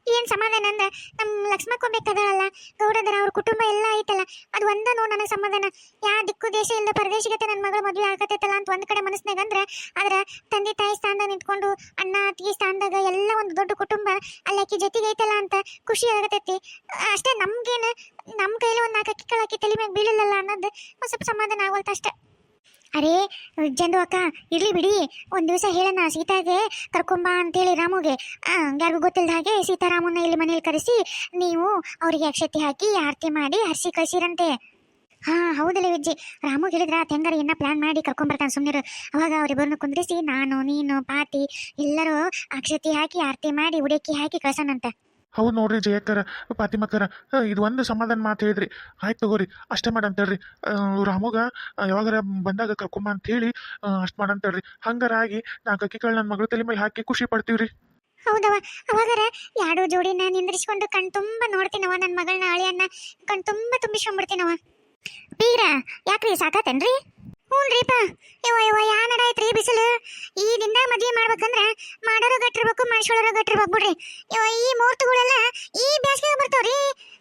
ಏನ್ ಸಮಾಧಾನ ಅಂದ ನಮ್ಮ ಲಕ್ಷ್ಮಕ್ಕ ಬೇಕಾದಳಲ್ಲ ಗೌಡದರ ಅವ್ರ ಕುಟುಂಬ ಎಲ್ಲ ಐತಲ್ಲ, ಅದು ಒಂದ ನನಗೆ ಸಮಾಧಾನ. ಯಾ ದಿಕ್ಕು ದೇಶ ಇಲ್ಲ ಪರದೇಶಗತೆ ನನ್ನ ಮಗಳು ಮದುವೆ ಆಗತೈತಲ್ಲ ಅಂತ ಒಂದ್ ಕಡೆ ಮನಸ್ನಾಗ ಅಂದ್ರೆ, ಆದ್ರ ತಂದೆ ತಾಯಿ ಸ್ಥಾನದಾಗ ನಿಂತ್ಕೊಂಡು, ಅಣ್ಣ, ಅತ್ತಿಗೆ ಸ್ಥಾನದಾಗ ಎಲ್ಲ ಒಂದು ದೊಡ್ಡ ಕುಟುಂಬ ಅಲ್ಲಿ ಅಕ್ಕಿ ಜೊತೆಗೆ ಐತಲ್ಲ ಅಂತ ಖುಷಿ ಆಗತೈತಿ ಅಷ್ಟೇ ನಮ್ಗೇನು ನಮ್ಮ ಕೈಲಿ ಒಂದು ನಾಲ್ಕು ಅಕ್ಕಿ ತಲೆ ಮ್ಯಾಗ ಬೀಳಲ್ಲ ಅನ್ನೋದು ಸ್ವಲ್ಪ ಸಮಾಧಾನ ಆಗೋಲ್ತ ಅಷ್ಟೇ. ಅರೇ ಜಂದು ಅಕ್ಕ, ಇರ್ಲಿ ಬಿಡಿ. ಒಂದು ದಿವಸ ಹೇಳೋಣ ಸೀತಾಗೆ ಕರ್ಕೊಂಬಾ ಅಂತೇಳಿ ರಾಮುಗೆ. ಯಾರಿಗೂ ಗೊತ್ತಿಲ್ಲದ ಹಾಗೆ ಸೀತಾರಾಮನ್ನ ಇಲ್ಲಿ ಮನೇಲಿ ಕರೆಸಿ ನೀವು ಅವರಿಗೆ ಅಕ್ಷತೆ ಹಾಕಿ ಆರತಿ ಮಾಡಿ ಹರ್ಸಿ ಕಳಿಸಿರಂತೆ. ಹಾ ಹೌದಲ್ಲ ವಿಜ್ಜಿ. ರಾಮು ಹೇಳಿದ್ರ ತೆಂಗಾರ ಏನ ಪ್ಲಾನ್ ಮಾಡಿ ಕರ್ಕೊಂಬರ್ತಾನೆ ಸುಮ್ಮನೆ ಅವಾಗ ಅವರಿಬ್ಬರನ್ನು ಕುಂದ್ರಿಸಿ ನಾನು, ನೀನು, ಪಾತಿ ಎಲ್ಲರೂ ಅಕ್ಷತೆ ಹಾಕಿ ಆರತಿ ಮಾಡಿ ಉಡೇಕಿ ಹಾಕಿ ಕಳ್ಸೋಣಂತೆ. ಹೌದು ನೋಡ್ರಿ ಜಯಕ್ಕರ ಫಾತಿಮಕ್ಕರ ಇದು ಒಂದು ಸಮಾಧಾನ ಮಾತು ಹೇಳಿದ್ರಿ. ಆಯ್ತು ತಗೋರಿ ಅಷ್ಟೇ ಮಾಡಂತೇಳ್ರಿ ರಾಮುಗ ಆ, ಯಾವಾಗಾರ ಬಂದಾಗ ಕರ್ಕೊಂಬ ಅಂತ ಹೇಳಿ ಅಷ್ಟು ಮಾಡಂತೇಳ್ರಿ ಹಂಗಾರ ಹಂಗಾರಾಗಿ ನಾಲ್ಕು ಅಕ್ಕಿಗಳು ನನ್ನ ಮಗಳ ತಲೆ ಮೇಲೆ ಹಾಕಿ ಖುಷಿ ಪಡ್ತೀವ್ರಿ. ಹೌದವ ಅವಾಗರ ಎರಡು ಜೋಡಿನ ನಿಂದ್ರಿಸ್ಕೊಂಡು ಕಣ್ ತುಂಬ ನೋಡ್ತೀನವ ನನ್ನ ಮಗಳನ್ನ ಅಳಿಯನ್ನ ಕಣ್ ತುಂಬ ತುಂಬಿಸ್ಕೊಂಡ್ಬಿಡ್ತೀನವ ಬೀಗ್ರ ಯಾಕ್ರಿ ಸಾಕಾತೇನ್ರಿ? ಹ್ಞೂನ್ರಿಪ್ಪ. ಯವ್ವ ಇವ ಯಾನಡ ಐತ್ರಿ ಬಿಸಿಲು? ಈ ದಿನ ಮದ್ವೆ ಮಾಡ್ಬೇಕಂದ್ರ ಮಾಡೋರು ಗಟ್ಟಿರ್ಬೇಕು ಮಾಡಿಸೋರು ಗಟ್ಟಿರ್ಬೇಕು ಬಿಡ್ರಿ. ಯವ್ವ, ಈ ಮುಹೂರ್ತಗಳೆಲ್ಲ ಈ ಬೇಸಿಗೆ ಬರ್ತಾವ್ರಿ.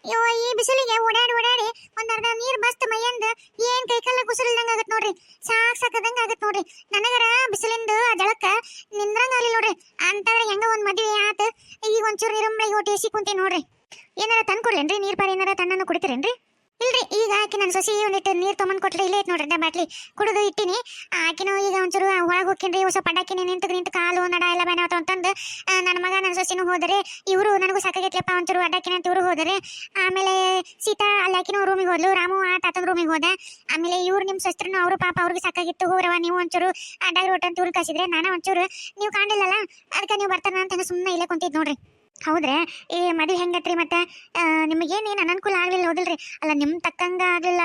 ಇವ ಈ ಬಿಸಿಲಿಗೆ ಓಡಾಡಿ ಓಡಾಡಿ ಒಂದ್ ಅರ್ಧ ನೀರ್ ಮಸ್ತ್ ಮೈಯಂದ ಏನ್ ಕೈಕಾಲ ಕುಸಿಲ್ದಂಗ ಆಗತ್ ನೋಡ್ರಿ ಸಾಕ್ ಸಾಕದಂಗ ಆಗತ್ ನೋಡ್ರಿ ನನಗರ ಬಿಸಿಲಿಂದ ಆ ಜಳಕ್ಕ ನಿಂದ್ರಂಗ ಆಗಲಿ ನೋಡ್ರಿ ಅಂತಂದ್ರೆ ಹೆಂಗ ಒಂದ್ ಮದ್ವೆ ಆತ ಈಗ ಒಂಚೂರು ನೀರಂಬಳಿಗೆ ಹೊಟ್ಟೆ ಎಸಿ ಕುಂತಿ ನೋಡ್ರಿ ಏನಾರ ತಂದ್ಕೊಡ್ಲೇನ್ರಿ ನೀರ್ ಪಾರಿ ಏನಾರ ತಣ್ಣನ್ನು ಕುಡಿತೀರೇನ್ರಿ ಇಲ್ರಿ ಈಗ ಆಕಿ ನನ್ನ ಸೊಸಿ ಒಂದಿಟ್ಟು ನೀರ್ ತೊಗೊಂಡ್ ಕೊಟ್ರಿ ಇಲ್ಲೇ ಐತ್ ನೋಡ್ರಿ ಅದ ಬಾಟ್ಲಿ ಕುಡಿದು ಇಟ್ಟಿನಿ ಆಕಿನೂ ಈಗ ಒಂಚೂರು ಒಳಗೆ ಹೋಗ್ಕಿನ್ರಿ ಹೊಸ ಪಟಾಕಿನಿ ನಿಂತು ನಿಂತು ಕಾಲು ನಡ ಎಲ್ಲ ಬೇನಾವತ್ತ ಅಂತಂದು ಆ, ನನ್ನ ಮಗ ನನ್ನ ಸೊಸಿನೂ ಹೋದರೆ ಇವರು ನನಗೂ ಸಾಕಾಗೈತ್ಲಪ್ಪ ಒಂಚೂರು ಅಡ್ಡಾಕಿನ ಅಂತ ಇವರು ಹೋದರೆ ಆಮೇಲೆ ಸೀತಾ ಅಲ್ಲಾಕಿನೂ ರೂಮಿಗೆ ಹೋದ್ಲು, ರಾಮು ಆ ತಾತನ ರೂಮಿಗೆ ಹೋದ. ಆಮೇಲೆ ಇವ್ರು ನಿಮ್ಮ ಸಸ್ತ್ರನು ಅವರು ಪಾಪ ಅವ್ರಿಗೆ ಸಾಕಾಗಿತ್ತು. ಹೋಗ್ರವ ನೀವು ಒಂಚೂರು ಅಡ್ಡಾಗಿ ರೋಟ್ ಅಂತ ಇವ್ರು ಕಸಿದ್ರೆ ನಾನು ಒಂಚೂರು, ನೀವು ಕಾಣಿಲ್ಲಲ್ಲ ಅದಕ್ಕೆ ನೀವು ಬರ್ತಾನ ಅಂತ ಸುಮ್ಮನೆ ಇಲ್ಲೇ ಕುಂತಿದ್ ನೋಡ್ರಿ. ಹೌದ್ರೆ? ಈ ಮದುವೆ ಹೆಂಗತ್ರಿ ಮತ್ತೆ? ನಿಮಗೇನೇನು ಅನನುಕೂಲ ಆಗ್ಲಿಲ್ಲ ಹೋದಿಲ್ರಿ? ಅಲ್ಲ ನಿಮ್ಮ ತಕ್ಕಂಗ ಆಗಲಿಲ್ಲ.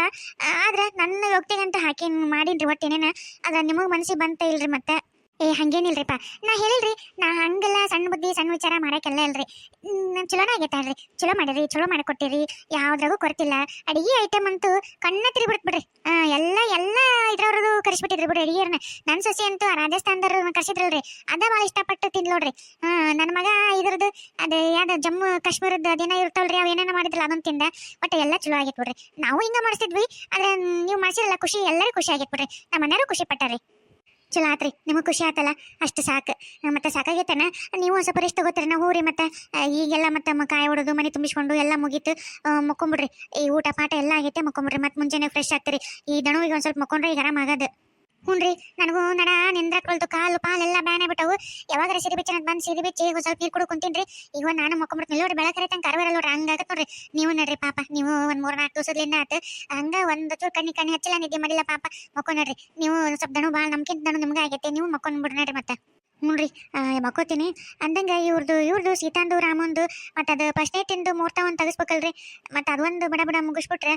ಆದ್ರೆ ನನ್ನ ವ್ಯಕ್ತಿಗೆ ಅಂತ ಹಾಕಿ ಮಾಡಿನ್ರಿ, ಒಟ್ಟು ಏನೇನ? ಅದ ನಿಮಗೆ ಮನಸ್ಸಿಗೆ ಬಂತ ಇಲ್ರಿ ಮತ್ತೆ? ಏ ಹಂಗೇನಿಲ್ರಿಪ್ಪ. ನಾ ಹೇಳಿಲ್ರಿ ನಾ ಹಂಗೆಲ್ಲ ಸಣ್ಣ ಬುದ್ಧಿ ಸಣ್ಣ ವಿಚಾರ ಮಾಡೋಕ್ಕೆಲ್ಲ ಇಲ್ರಿ. ನಾನು ಚಲೋನೇ ಆಗೈತಲ್ರಿ ಚಲೋ ಮಾಡಿರಿ ಚಲೋ ಮಾಡಿಕೊಟ್ಟಿರಿ. ಯಾವ್ದ್ರಾಗೂ ಕೊರತಿಲ್ಲ. ಅಡಿಗೆ ಐಟಮ್ ಅಂತೂ ಕಣ್ಣ ಆ, ಎಲ್ಲ ಎಲ್ಲ ಇದ್ರವ್ರದ್ದು ಕರೆಸ್ಬಿಟ್ಟಿದ್ರಿ ಬಿಡ್ರಿ ಅಡಿಗೆಯರ್ನ ನನ್ನ ಸೊಸೆ ಅಂತೂ ರಾಜಸ್ಥಾನದವ್ರು ಕರ್ಸಿದ್ರಲ್ರಿ. ಅದ ಭಾಳ ಇಷ್ಟಪಟ್ಟು ತಿನ್ಲೋಡ್ರಿ ಹಾ ನನ್ನ ಮಗ ಇದ್ರದ್ದು ಅದೇ ಯಾವ್ದು ಜಮ್ಮು ಕಾಶ್ಮೀರದ ದಿನ ಇರ್ತಾವಲ್ರಿ ಅವು ಏನೇನೋ ಮಾಡಿದ್ರಲ್ಲ ಅದನ್ನ ತಿಂದ. ಬಟ್ ಎಲ್ಲ ಚಲೋ ಆಗೈತೆ ಬಿಡ್ರಿ. ನಾವು ಹಿಂಗೆ ಮಾಡಿಸ್ತಿದ್ವಿ ಆದ್ರೆ ನೀವು ಮಾಡಿಸಿರಲ್ಲ ಖುಷಿ ಎಲ್ಲರೂ ಖುಷಿ ಆಗೈತೆ ಬಿಡ್ರಿ. ನಮ್ಮ ಮನೆಯವರು ಖುಷಿ ಪಟ್ಟಾರಿ ಚಲೋ ಆತ್ರಿ. ನಿಮಗೆ ಖುಷಿ ಆತಲ್ಲ? ಅಷ್ಟು ಸಾಕು. ಮತ್ತೆ ಸಾಕಾಗೈತನ? ನೀವು ಒಂದು ಸ್ವಲ್ಪ ರೆಸ್ಟ್ ತಗೋತೀರಿ. ನಾವು ಹೂರಿ ಮತ್ತೆ. ಈಗೆಲ್ಲ ಮತ್ತೆ ಕಾಯಿ ಹೊಡೋದು, ಮನೆ ತುಂಬಿಸ್ಕೊಂಡು ಎಲ್ಲ ಮುಗೀತು. ಮಕ್ಕೊಂಬಿಡ್ರಿ. ಈ ಊಟ ಪಾಠ ಎಲ್ಲ ಆಗೈತೆ, ಮಕ್ಕೊಂಬಿಡ್ರಿ. ಮತ್ತೆ ಮುಂಜಾನೆ ಫ್ರೆಶ್ ಆಗ್ತೀರಿ. ಈ ದಣುವಿಗೆ ಒಂದು ಸ್ವಲ್ಪ ಮಕ್ಕೊಂಡ್ರೆ ಈಗ ಆರಾಮ ಆಗದು ಹ್ಞೂನ್ರಿ ನನಗೂ ನಡ ನಿಂದ್ರಕೊಳ್ತು ಕಾಲು ಪಾಲೆಲ್ಲ ಬ್ಯಾನೆ ಬಿಟ್ಟವು. ಯಾವಾಗ ಸಿರಿ ಬಿಚ್ಚನ ಬಂದು ಸಿರಿ ಬಿಚ್ಚಿ ಒಂದು ಸ್ವಲ್ಪ ನೀರು ಕುಡು ಕುಂತೀನ್ರಿ. ಈಗ ನಾನು ಮಕ್ಕೊಂಬಿಡ್ತೀನಿ ನೋಡ್ರಿ ಬೆಳಕರೆ ತಂಗ ಕರವರಲ್ಲ ನೋಡ್ರಿ ಹಂಗಾಗತ್ತೆ ನೋಡ್ರಿ. ನೀವು ನಡ್ರಿ ಪಾಪ, ನೀವು ಒಂದ್ ಮೂರ್ ನಾಲ್ಕು ದಿವಸದಿಂದ ಆತು. ಹಂಗ ಒಂದು ಚೂರು ಕಣ್ಣಿ ಕಣ್ಣಿ ಹಚ್ಚಿಲ್ಲ ನಿದ್ದೆ ಮಾಡಿಲ್ಲ ಪಾಪ. ಮಕ್ಕೋ ನೋಡ್ರಿ. ನೀವು ಸ್ವಲ್ಪ ದಣು ಭಾಳ ನಮ್ಕಿಂತ ದಣು ನಿಮ್ಗೆ ಆಗೈತೆ, ನೀವು ಮಕ್ಕೊಂಡ್ಬಿಡ್ರಿ ನೋಡ್ರಿ ಮತ್ತೆ. ಹ್ಞೂನ್ರಿ ಮಕ್ಕೋತೀನಿ. ಅಂದಂಗ ಇವ್ರದ್ದು ಇವ್ರದ್ದು ಸೀತಾಂದು, ರಾಮಂದು, ಮತ್ತು ಅದು ಫಸ್ಟ್ ತಿಂದು ಮೂರ್ತ ಒಂದು ತೆಗಿಸ್ಬೇಕಲ್ರಿ. ಮತ್ತು ಅದೊಂದು ಬಡ ಬಡ ಮುಗಿಸ್ಬಿಟ್ರೆ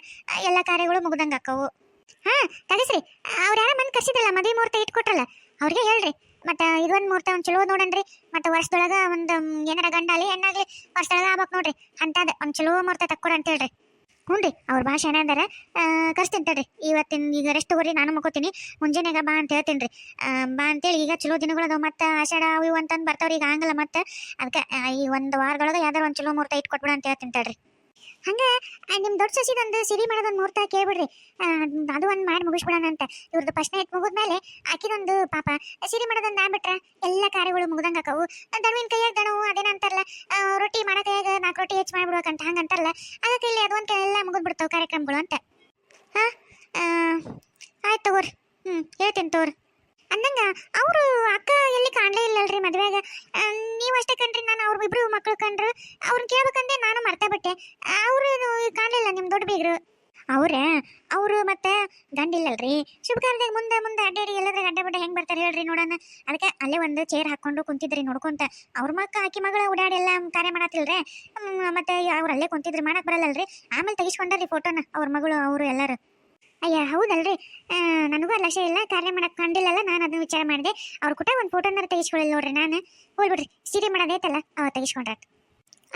ಎಲ್ಲ ಕಾರ್ಯಗಳು ಮುಗ್ದಂಗೆ ಆಕ್ಕವು. ಹಾ ತಗಸ್ರಿ ಅವ್ರ ಯಾರ ಮಂದಿ ಕರ್ಸಿದ್ರಲ್ಲ, ಮದುವೆ ಮುಹೂರ್ತ ಇಟ್ಕೊಟ್ರಲ್ಲ, ಅವ್ರಿಗೆ ಹೇಳ್ರಿ. ಮತ್ತೆ ಇದೊಂದು ಮುಹೂರ್ತ ಒಂದು ಚಲೋ ನೋಡನ್ರಿ. ಮತ್ತೆ ವರ್ಷದೊಳಗ ಒಂದು ಏನಾರ ಗಂಡಾಲಿ ಹೆಣ್ಣಾಗ್ಲಿ ವರ್ಷದೊಳಗ ಆಗ್ಬೇಕು ನೋಡ್ರಿ. ಅಂತದ ಒಂದು ಚಲೋ ಮುಹೂರ್ತ ತಕ್ಕೊಡ ಅಂತ ಹೇಳ್ರಿ. ಹ್ಞೂ ರೀ ಅವ್ರ ಭಾಷೆ ಏನಾದಾರ ಕರ್ಸ್ತೀನಿ ತಡ್ರಿ. ಇವತ್ತಿನ ಈಗ ರೆಸ್ಟ್ ತಗೋರಿ, ನಾನು ಮಕ್ಕೋತೀನಿ. ಮುಂಜಾನೆಗ ಬಾ ಅಂತ ಹೇಳ್ತೀನಿ ರೀ ಬಾ ಅಂತೇಳಿ, ಈಗ ಚಲೋ ದಿನಗಳದು ಮತ್ತೆ, ಆಷಾಢ, ಅವು ಇವು ಅಂತಂದು ಬರ್ತಾವ್ರಿ ಈಗ ಆಗಲ್ಲ ಮತ್ತೆ. ಅದಕ್ಕೆ ಈ ಒಂದು ವಾರದೊಳಗೆ ಯಾವ್ದಾರು ಒಂದು ಚಲೋ ಮುಹೂರ್ತ ಇಟ್ಕೊಟ್ಬಿಡ ಅಂತ ಹೇಳ್ತೀನಿ ತಡ್ರಿ. ಹಂಗ ನಿಮ್ಮ ದೊಡ್ಡ ಸಸಿದೊಂದು ಸಿರಿ ಮಾಡೋದೊಂದು ಮುಹೂರ್ತ ಕೇಳ್ಬಿಡ್ರಿ. ಅದು ಒಂದು ಮಾಡಿ ಮುಗಿಸ್ಬಿಡೋಣ ಅಂತ. ಇವ್ರದ್ದು ಫಸ್ಟ್ ನೈಟ್ ಮುಗಿದ್ಮೇಲೆ ಆಕಿದೊಂದು ಪಾಪ ಸಿರಿ ಮಾಡೋದೊಂದು ಆಗ್ಬಿಟ್ರೆ ಎಲ್ಲ ಕಾರ್ಯಗಳು ಮುಗ್ದಂಗೆ ಆಕವು ದಣವಿನ ಕೈಯಾಗ ದಣವು ಅದೇನ ಅಂತಾರಲ್ಲ ರೊಟ್ಟಿ ಮಾಡೋ ಕೈಯಾಗ ನಾಲ್ಕು ರೊಟ್ಟಿ ಹೆಚ್ಚು ಮಾಡ್ಬಿಡ್ಬೇಕಂತ ಹಂಗಂತಾರಲ್ಲ, ಅದಕ್ಕೆ ಇಲ್ಲಿ ಅದೊಂದು ಎಲ್ಲ ಮುಗಿದ್ಬಿಡ್ತಾವೆ ಕಾರ್ಯಕ್ರಮಗಳು ಅಂತ. ಹಾಂ ಆಯ್ತು ತಗೋರಿ. ಹ್ಞೂ ಹೇಳ್ತೀನಿ ತಗೋರಿ. ಅಂದಂಗ, ಅವರು ಅಕ್ಕ ಎಲ್ಲಿ ಕಾಣಲೇ ಇಲ್ಲಲ್ರಿ ಮದ್ವೆಗ? ನೀವು ಅಷ್ಟೇ ಕಣ್ರಿ ನಾನು ಅವ್ರ ಇಬ್ರು ಮಕ್ಕಳು ಕಂಡ್ರು ಅವ್ರನ್ನ ಕೇಳ್ಬೇಕಂದೆ ನಾನು ಮರ್ತಾ ಬಿಟ್ಟೆ. ಅವರು ಕಾಣಲಿಲ್ಲ ನಿಮ್ಮ ದೊಡ್ಡ ಬೀಗರು. ಅವ್ರ, ಅವರು ಮತ್ತೆ ಗಂಡ ಇಲ್ಲಲ್ರಿ ಶುಭ ಕಾರ್ಯದಾಗ ಮುಂದೆ ಮುಂದೆ ಅಡ್ಡಾಡಿ ಎಲ್ಲಾದ್ರಾಗ ಅಡ್ಡ ಹೆಂಗೆ ಬರ್ತಾರೆ ಹೇಳ್ರಿ ನೋಡೋಣ. ಅದಕ್ಕೆ ಅಲ್ಲೇ ಒಂದು ಚೇರ್ ಹಾಕೊಂಡು ಕುಂತಿದ್ರಿ ನೋಡ್ಕೊಂತ. ಅವ್ರ ಮಕ್ಕ, ಆಕಿ ಮಗಳ ಓಡಾಡಿ ಎಲ್ಲ ಕಾರ್ಯ ಮಾಡತ್ತಿಲ್ರಿ ಮತ್ತೆ ಅವ್ರು ಅಲ್ಲೇ ಕುಂತಿದ್ರು ಮಾಡಕ್ಕೆ ಬರಲ್ಲಲ್ರಿ? ಆಮೇಲೆ ತೆಗಿಸ್ಕೊಂಡ್ರಿ ಫೋಟೋನ ಅವ್ರ ಮಗಳು, ಅವರು ಎಲ್ಲಾರು. ಅಯ್ಯ, ಹೌದಲ್ರಿ. ನನಗೂ ಲಕ್ಷ್ಯ ಇಲ್ಲ, ಕಾರ್ಯ ಮಾಡಕ್ ಕಂಡಿಲ್ಲಲ್ಲ, ನಾನು ಅದನ್ನ ವಿಚಾರ ಮಾಡಿದೆ. ಅವ್ರ ಕೂಡ ಒಂದು ಫೋಟೋನಾರ ತೆಗಿಸ್ಕೊಳ್ಳಿಲ್ಲ ನೋಡ್ರಿ ನಾನು. ಹೋಗ್ಬಿಡ್ರಿ, ಸೀರೆ ಮಾಡೋದೈತಲ್ಲ ಅವ ತೆಗಿಸ್ಕೊಂಡ್ರಾತ್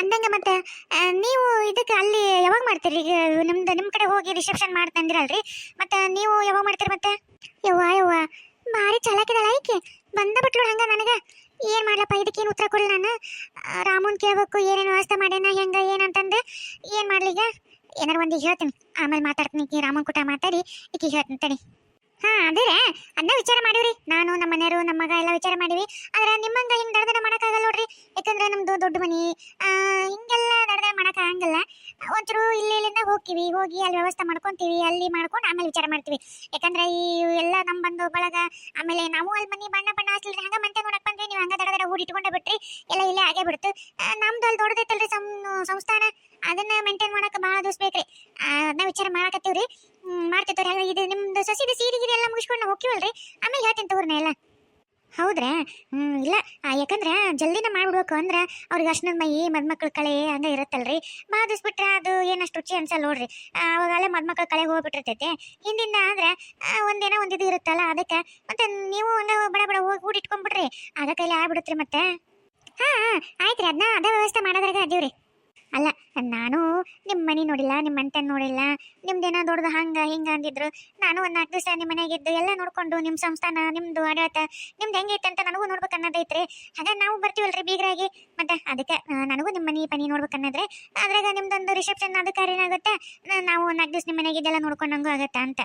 ಅಂದಂಗ ಮತ್ತೆ ನೀವು ಇದಕ್ಕೆ ಅಲ್ಲಿ ಯಾವಾಗ ಮಾಡ್ತೀರಿ? ಈಗ ನಿಮ್ದು ನಿಮ್ಮ ಕಡೆ ಹೋಗಿ ರಿಸೆಪ್ಷನ್ ಮಾಡ್ತಂದಿರಲ್ರಿ ಮತ್ತೆ ನೀವು ಯಾವಾಗ ಮಾಡ್ತೀರಿ ಮತ್ತೆ? ಯವ್ವ ಯವ್ವ, ಭಾರಿ ಚಲಾಕಿದಳ ಐಕೆ ಬಂದ ಬಿಟ್ಲು ಹಂಗ ನನಗೆ. ಏನ್ ಇದಕ್ಕೆ ಏನು ಉತ್ತರ ಕೊಡಲಿ ನಾನು? ರಾಮನ್ ಕೇಳ್ಬೇಕು, ಏನೇನು ವ್ಯವಸ್ಥೆ ಮಾಡ್ಯಾನ, ಹೆಂಗೆ ಏನಂತಂದು ಮಾಡಲಿ ಮಾಡ್ಲೀಗ ಏನಾರ ಒಂದಿಗೆ ಹೇಳ್ತೀನಿ. ಆಮೇಲೆ ಮಾತಾಡ್ತೀನಿ. ಈಕಿ ರಾಮನ್ ಕೂಟ ಮಾತಾಡಿ ಈಕಿ ಹೇಳ್ತೀನಿ ತಡಿ. ಹಾ ಅದೇ ಅದನ್ನ ವಿಚಾರ ಮಾಡಿವ್ರಿ. ನಾನು ನಮ್ಮ ಮನೆಯವರು ನಮ್ಮ ಮಗ ಎಲ್ಲ ವಿಚಾರ ಮಾಡಿವಿ. ಆದ್ರೆ ನಿಮ್ಮಂಗ ಹಿಂಗ್ ದಡದಡ ಮಾಡಕ್ಕಾಗಲ್ಲ ನೋಡ್ರಿ. ಯಾಕಂದ್ರೆ ನಮ್ದು ದೊಡ್ಡ ಮನಿ. ಆ, ಹಿಂಗೆಲ್ಲ ದಡದ ಮಾಡಕ್ ಆಗಂಗಲ್ಲ. ಒಂಚೂರು ಇಲ್ಲಿ ಇಲ್ಲಿಂದ ಹೋಗ್ತೀವಿ. ಹೋಗಿ ಅಲ್ಲಿ ವ್ಯವಸ್ಥೆ ಮಾಡ್ಕೊಂತೀವಿ. ಅಲ್ಲಿ ಮಾಡ್ಕೊಂಡು ಆಮೇಲೆ ವಿಚಾರ ಮಾಡ್ತೀವಿ. ಯಾಕಂದ್ರೆ ಈ ಎಲ್ಲ ನಮ್ಮ ಬಂದು ಬಳಗ ಆಮೇಲೆ ನಾವು ಅಲ್ಲಿ ಮನಿ ಬಣ್ಣ ಬಣ್ಣ ಹಚ್ಲಿರಿ ಹಂಗ ಮಂತೆ ನೋಡಕ್ ಬಂದ್ರಿ ನೀವು ಹಂಗ ದಡದ ದಡ ಊರ್ ಇಟ್ಕೊಂಡೆ ಬಿಟ್ರಿ. ಎಲ್ಲ ಇಲ್ಲೇ ಆಗೇ ಬಿಡ್ತು. ನಮ್ದು ಅಲ್ಲಿ ದೊಡ್ಡದೈತಲ್ರಿ ಸಂ ಸಂಸ್ಥಾನ. ಅದನ್ನ ಮೇಂಟೈನ್ ಮಾಡಕ್ಕೆ ಬಹಳ ದಿವಸ ಬೇಕ್ರಿ. ಅದನ್ನ ವಿಚಾರ ಮಾಡಕತ್ತೀವ್ರಿ. ರೀ ಮಾಡ್ತಿರ್ತಾರೆ ಹಾಗೆ ಇದು ನಿಮ್ದು ಸಸಿದ ಸೀರೆ ಗೀರೆ ಎಲ್ಲ ಮುಗಿಸ್ಕೊಂಡು ನಾವು ಹೋಗ್ತೀವಲ್ರಿ ಆಮೇಲೆ ಹೇಳ್ತೀನಿ ತಗೋರ್ನ ಎಲ್ಲ. ಹೌದ್ರಾ? ಹ್ಞೂ ಇಲ್ಲ. ಯಾಕಂದ್ರೆ ಜಲ್ದಿನ ಮಾಡ್ಬಿಡ್ಬೇಕು ಅಂದ್ರೆ ಅವ್ರಿಗೆ ಅರ್ಶನದ ಮೈ, ಮದ್ಮಕ್ಳ ಕಳೆ ಹಂಗ ಇರುತ್ತಲ್ರಿ. ಬಾದಿಸ್ಬಿಟ್ರೆ ಅದು ಏನಷ್ಟು ರುಚಿ ಅನ್ಸಲ್ಲ ನೋಡ್ರಿ. ಅವಾಗೆಲ್ಲ ಅವಾಗಲೇ ಮದ್ಮಕ್ಳ ಕಳೆ ಹೋಗ್ಬಿಟ್ಟಿರ್ತೈತೆ. ಹಿಂದಿಂದ ಆದ್ರೆ ಒಂದೇನೋ ಒಂದು ಇದು ಇರುತ್ತಲ್ಲ ಅದಕ್ಕೆ ಮತ್ತೆ ನೀವು ಹಂಗೆ ಬಡ ಬಡ ಹೋಗಿ ಊಟ ಇಟ್ಕೊಂಡ್ಬಿಡ್ರಿ. ಆಗ ಕೈಲಿ ಆಗ್ಬಿಡುತ್ತೆ ಮತ್ತೆ. ಹಾಂ ಆಯ್ತು ರೀ ಅದನ್ನ ಅದೇ ವ್ಯವಸ್ಥೆ ಮಾಡೋದ್ರಾಗ ಅದೀವ್ರಿ. ಅಲ್ಲ, ನಾನು ನಿಮ್ಮ ಮನೆ ನೋಡಿಲ್ಲ ನಿಮ್ಮ ಮಂಟೆ ನೋಡಿಲ್ಲ ಏನೋ ದೊಡ್ಡದು ಹಂಗ, ಹಿಂಗೆ ಅಂದಿದ್ರು. ನಾನು ಒಂದು ನಾಲ್ಕು ದಿವಸ ನಿಮ್ಮ ಮನೆಗಿದ್ದು ಎಲ್ಲ ನೋಡ್ಕೊಂಡು ನಿಮ್ಮ ಸಂಸ್ಥಾನ, ನಿಮ್ದು ಆಡಳಿತ, ನಿಮ್ದು ಹೆಂಗೈತೆ ಅಂತ ನನಗೂ ನೋಡ್ಬೇಕು ಅನ್ನೋದೈತ್ರಿ. ಹಾಗೆ ನಾವು ಬರ್ತೀವಲ್ರಿ ಬೀಗರಾಗಿ. ಮತ್ತೆ ಅದಕ್ಕೆ ನನಗೂ ನಿಮ್ಮ ಮನೆ ಪನಿ ನೋಡ್ಬೇಕು ಅನ್ನೋದ್ರೆ, ಅದ್ರಾಗ ನಿಮ್ದೊಂದು ರಿಸೆಪ್ಷನ್ ಅದು ಏನಾಗುತ್ತೆ ನಾವು ನಾಲ್ಕು ದಿವಸ ನಿಮ್ಮ ಮನೆಗಿದ್ದೆಲ್ಲ ನೋಡ್ಕೊಂಡಂಗೂ ಆಗುತ್ತೆ ಅಂತ.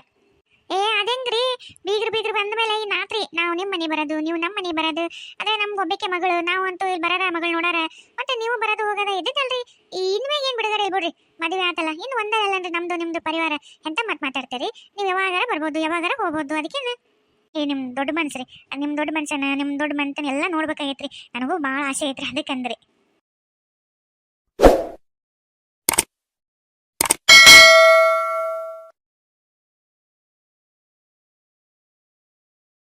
ಏ ಅದೇಂಗ್ರಿ ಬೀಗ್ರು ಬೀಗ್ರು ಬಂದ ಮೇಲೆ ಈ ನಾತ್ರಿ, ನಾವು ನಿಮ್ಮ ಮನೆ ಬರೋದು, ನೀವು ನಮ್ಮ ಮನೆ ಬರೋದು ಅದೇ ನಮ್ಗೆ ಒಬ್ಬಕ್ಕೆ ಮಗಳು, ನಾವು ಅಂತೂ ಇಲ್ಲಿ ಬರಾರ ಮಗಳು ನೋಡಾರ. ಮತ್ತೆ ನೀವು ಬರೋದು ಹೋಗೋದ ಇದ್ದಲ್ರಿ ಇನ್ಮೇಲೆ ಏನು ಬಿಡುಗಡೆ ಬಿಡ್ರಿ ಮದುವೆ ಆತಲ್ಲ, ಇನ್ನು ಒಂದೇ ಅಂದ್ರೆ ನಮ್ದು, ನಿಮ್ದು ಪರಿವಾರ. ಎಂತ ಮಾತ್ ಮಾತಾಡ್ತೀರಿ? ನೀವು ಯಾವಾಗಾರ ಬರ್ಬೋದು, ಯಾವಾಗಾರ ಹೋಗ್ಬೋದು, ಅದಕ್ಕೇನು? ಏ, ನಿಮ್ ದೊಡ್ಡ ಮನ್ಸು ರೀ ನಿಮ್ಮ ದೊಡ್ಡ ಮನ್ಸನ ನಿಮ್ಮ ದೊಡ್ಡ ಮನ್ಸನ್ನ ಎಲ್ಲ ನೋಡ್ಬೇಕಾಗೈತ್ರಿ. ನನಗೂ ಭಾಳ ಆಸೆ ಐತ್ರಿ, ಅದಕ್ಕಂದ್ರಿ.